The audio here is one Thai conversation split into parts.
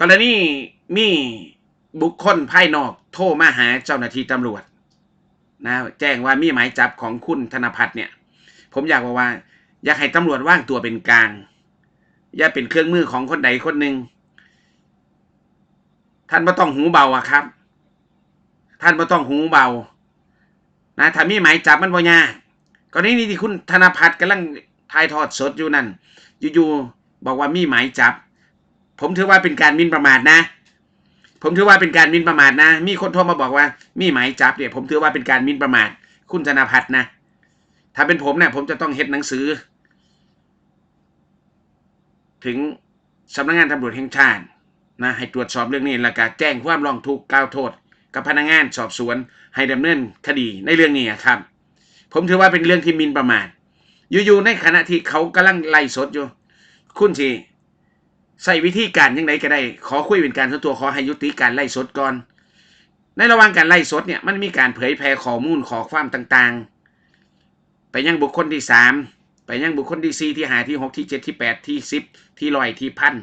กรณีมีบุคคลภายนอกโทรมาหาเจ้าหน้าที่ตำรวจนะแจ้งว่ามีหมายจับของคุณธนพัฒน์เนี่ย ผมอยากบอกว่า อยากให้ตำรวจว่างตัวเป็นกลาง อย่าเป็นเครื่องมือของคนใดคนหนึ่งท่านไม่ต้องหูเบาอะครับ ท่านไม่ต้องหูเบา นะถ้ามีหมายจับมันบ่ยากกรณีนี้ที่คุณธนพัฒน์กำลังทายทอดสดอยู่นั่นอยู่ๆบอกว่ามีหมายจับ ผมถือว่าเป็นการมินประมาทนะ ผมถือว่าเป็นการมินประมาทนะ มีคนโทรมาบอกว่า มีหมายจับเนี่ยผมถือว่าเป็นการมินประมาท คุณธนพัฒนะ ถ้าเป็นผมเนี่ยผมจะต้องเฮ็ดหนังสือ ถึงสำนักงานตำรวจแห่งชาตินะให้ตรวจสอบเรื่องนี้แล้วก็แจ้งความร้องทุกข์กล่าวโทษ กับพนักงานสอบสวน ให้ดำเนินคดีในเรื่องนี้ครับ ผมถือว่าเป็นเรื่องที่มินประมาทอยู่ๆในขณะที่เขากำลังไล่สดอยู่ คุณสิ ใส่วิธีการยังไงก็ได้ ขอคุยเป็นการส่วนตัวขอให้ยุติการไล่สดก่อน ในระหว่างการไล่สดเนี่ยมันมีการเผยแพร่ข้อมูลขอความต่างๆ ไปยังบุคคลที่สามไปยังบุคคลที่สี่ที่ห้าที่หกที่เจ็ดที่แปดที่สิบที่ร้อยที่พัน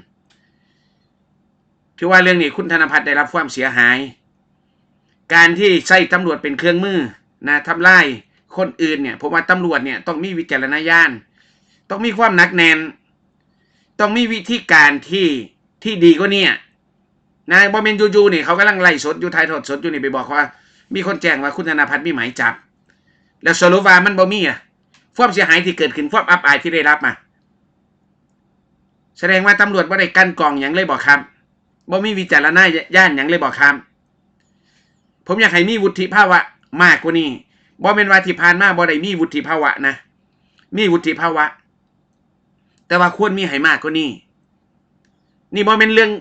ถือว่าเรื่องนี้คุณธนพัฒน์ได้รับความเสียหาย การที่ใช้ตำรวจเป็นเครื่องมือนะทำลายคนอื่นเนี่ยผมว่าตำรวจเนี่ยต้องมีวิจารณญาณ ต้องมีความนักแน่น ต้องมีวิธีการที่ที่ดีกว่านี้นะบอมเมนยูยูนี่เขากำลังไล่สดอยู่ไทยทอดสดอยู่นี่ไปบอกว่า มีคนแจ้งว่าคุณธนาพัฒน์มีหมายจับ แล้วสรุปว่ามันบ่มีอะความเสียหายที่เกิดขึ้นความอับอายที่ได้รับมา แสดงว่าตำรวจบ่ได้กันกองอย่างเลยบอกครับบ่มีวิจารณญาณอย่างเลยบอกครับ ผมอยากให้มีวุฒิภาวะมากกว่านี้บ่เป็นว่าที่ผ่านมาบ่ได้มีวุฒิภาวะนะ มีวุฒิภาวะ แต่ว่าควรมีให้มากกว่านี้ นี่บ่เป็นเรื่อง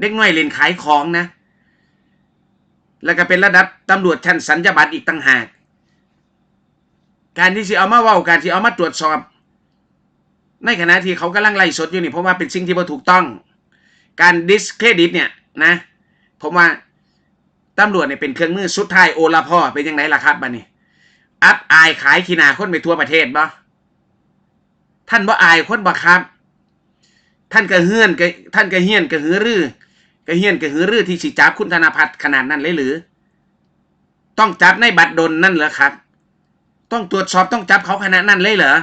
เด็กน้อยเล่นขายของนะ แล้วก็เป็นระดับตำรวจชั้นสัญญาบัตรอีกต่างหาก การที่สิเอามาเว้าการที่เอามาตรวจสอบ ในขณะที่เขากำลังไล่สดอยู่นี่เพราะว่าเป็นสิ่งที่บ่ถูกต้อง การดิสเครดิตเนี่ยนะผมว่าตำรวจเนี่ยเป็นเครื่องมือสุดท้ายโอละพ่อเป็นยังไงล่ะครับบัดนี้ อับอายขายขีนาคนไปทั่วประเทศบ่ ท่านบ่อายคนบ่ครับ ท่านก็เฮือนก็ท่านก็เฮียนก็หือรือก็เฮียนก็หือรือที่สิจับคุณธนาพัฒน์ขนาดนั้นเลยหรือ ต้องจับในบัตรดลนั่นเหรอครับ ต้องตรวจสอบต้องจับเขาขนาดนั้นเลยเหรอ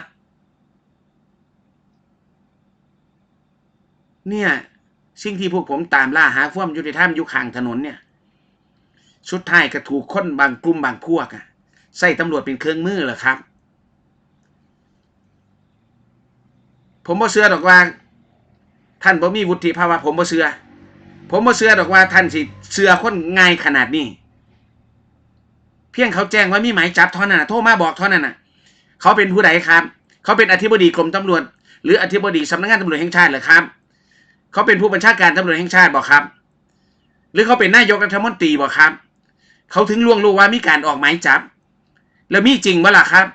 เนี่ยสิ่งที่พวกผมตามล่าหาความยุติธรรมอยู่ข้างถนนเนี่ย สุดท้ายก็ถูกคนบางกลุ่มบางพวกอะใส่ตำรวจเป็นเครื่องมือเหรอครับ ผมบ่เชื่อดอกว่า ท่านบ่มีวุฒิภาวะผมบ่เชื่อผมบ่เชื่อดอกว่าท่านสิเชื่อคนง่ายขนาดนี้ เพียงเขาแจ้งว่ามีหมายจับเท่านั้นนะโทรมาบอกเท่านั้นน่ะเขาเป็นผู้ใดครับ เขาเป็นอธิบดีกรมตำรวจ หรืออธิบดีสำนักงานตำรวจแห่งชาติเหรอครับ เขาเป็นผู้บัญชาการตำรวจแห่งชาติบอกครับ หรือเขาเป็นนายกรัฐมนตรีบอกครับ เขาถึงล่วงรู้ว่ามีการออกหมายจับ แล้วมีจริงบ่ล่ะครับ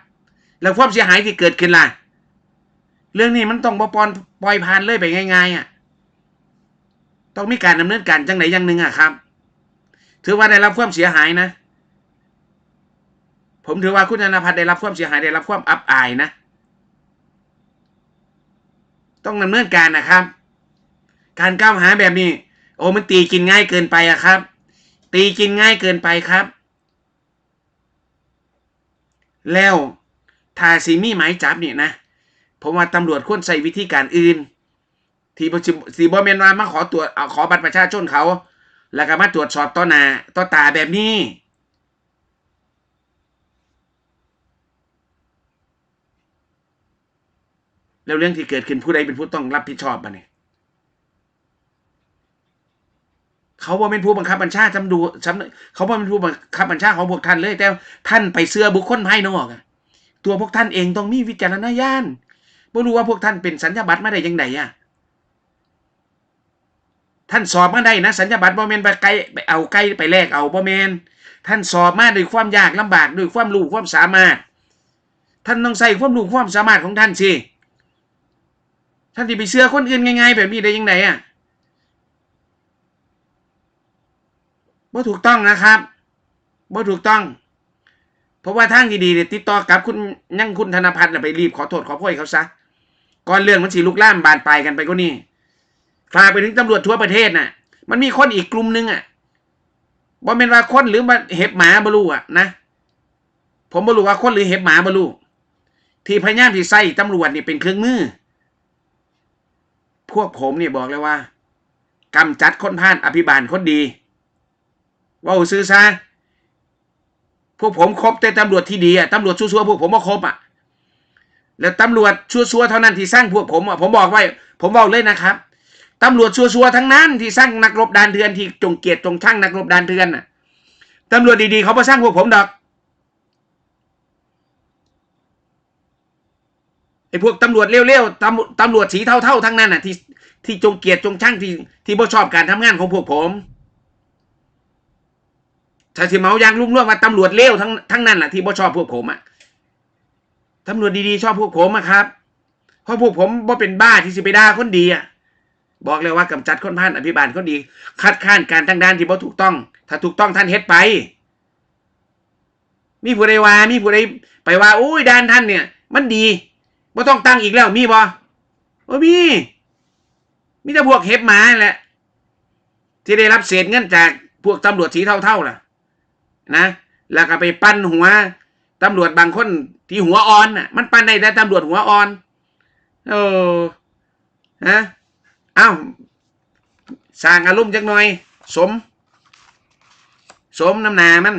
แล้วความเสียหายที่เกิดขึ้นล่ะ เรื่องนี้มันต้องบปอนปล่อยผ่านเลยไปง่ายๆอะ ต้องมีการดำเนินการจังไหนอย่างหนึ่งอะครับ ถือว่าได้รับความเสียหายนะ ผมถือว่าคุณธนพัฒน์ได้รับความเสียหายได้รับความอับอายนะ ต้องดำเนินการนะครับ การกล่าวหาแบบนี้ โอ้มันตีกินง่ายเกินไปอะครับ ตีกินง่ายเกินไปครับ แล้วถ้าสีมีหมายจับเนี่นะ ยนะผมว่าตำรวจควรใช้วิธีการอื่น ที่สีบอมนว่ามาขอตรวจเอาขอบัตรประชาชนเขา แล้วก็มาตรวจสอบต่อหน้าต่อตาแบบนี้แล้วเรื่องที่เกิดขึ้นผู้ใดเป็นผู้ต้องรับผิดชอบบ้าเนี่ยเขาบอกเป็นผู้บังคับบัญชาจำดูจำเขาบอกเป็นผู้บังคับบัญชาของพวกท่านเลยแต่ท่านไปเสื้อบุคคลภายนอกอะตัวพวกท่านเองต้องมีวิจารณญาณ ไม่รู้ว่าพวกท่านเป็นสัญญาบัตรมาได้ยังไงอะท่านสอบมาได้นะ สัญญาบัตรบอมเมนไปไกลไปเอาไกลไปแลกเอาบอมเมนท่านสอบมาด้วยความยากลำบากด้วยความรู้ความสามารถ ท่านต้องใส่ความรู้ความสามารถของท่านสิท่านที่ไปเชื่อคนอื่นง่ายๆแบบนี้ได้ยังไงอะบ่ถูกต้องนะครับบ่ถูกต้อง เพราะว่าทางดีๆเนี่ยติดต่อกับคุณยังคุณธนพัฒน์น่ะไปรีบขอโทษขอโพยเขาซะก่อนเรื่องมันสิลุกล่ามบานปลายกันไปก็นี่ฝากไปถึงตำรวจทั่วประเทศน่ะ มันมีคนอีกกลุ่มนึงอะบ่เป็นว่าคนหรือมาเห็บหมาบรู้อะนะผมบ่รู้ว่าคนหรือเห็บหมาบรู้ที่พยายามที่ใส่ตำรวจนี่เป็นเครื่องมือ พวกผมเนี่ยบอกเลยว่ากำจัดคนพานอภิบาลคนดีว่าซื้อซะ พวกผมครบแต่ตำรวจที่ดีอะตำรวจชั่วๆพวกผมมาครบอะแล้วตำรวจชั่วๆเท่านั้นที่สร้างพวกผมอะผมบอกไว้ ผมบอกเลยนะครับตำรวจชั่วๆทั้งนั้นที่สร้างนักรบดานเถือนที่จงเกียรติจงช่างนักรบดานเถือนน่ะตำรวจดีๆเขามาสร้างพวกผมดอกไอ้พวกตำรวจเร็วๆตำตำรวจสีเท่าๆทั้งนั้นน่ะที่ที่จงเกียรติจงช่างที่ที่บ่ชอบการทำงานของพวกผม ถ้าสิเมาอยางลุ่งร่วงว่าตำรวจเลวทั้งทั้งนั้นน่ะที่บ่ชอบพวกผมอะตำรวจดีๆชอบพวกผมอะครับ เพราะพวกผมบ่เป็นบ้าที่สิไปด่าคนดีอะบอกเลยว่ากำจัดคนพานอภิบาลคนดี คัดค้านการทางด้านที่บ่ถูกต้อง ถ้าถูกต้องท่านเฮ็ดไป มีผู้ใดว่ามีผู้ใดไปว่าอุ้ยด้านท่านเนี่ย มันดีบ่ต้องตั้งอีกแล้วมีบ่บ่มีมีแต่พวกเฮ็บหมาแหละที่ได้รับเศษเงินจากพวกตำรวจสีเท่าๆล่ะ นะ แล้วก็ไปปั้นหัวตำรวจบางคนที่หัวอ่อนน่ะ มันปั้นได้แต่ตำรวจหัวอ่อนโอ้ฮะอ้าวสร้างอารมณ์จักหน่อย สม สมน้ำหนามัน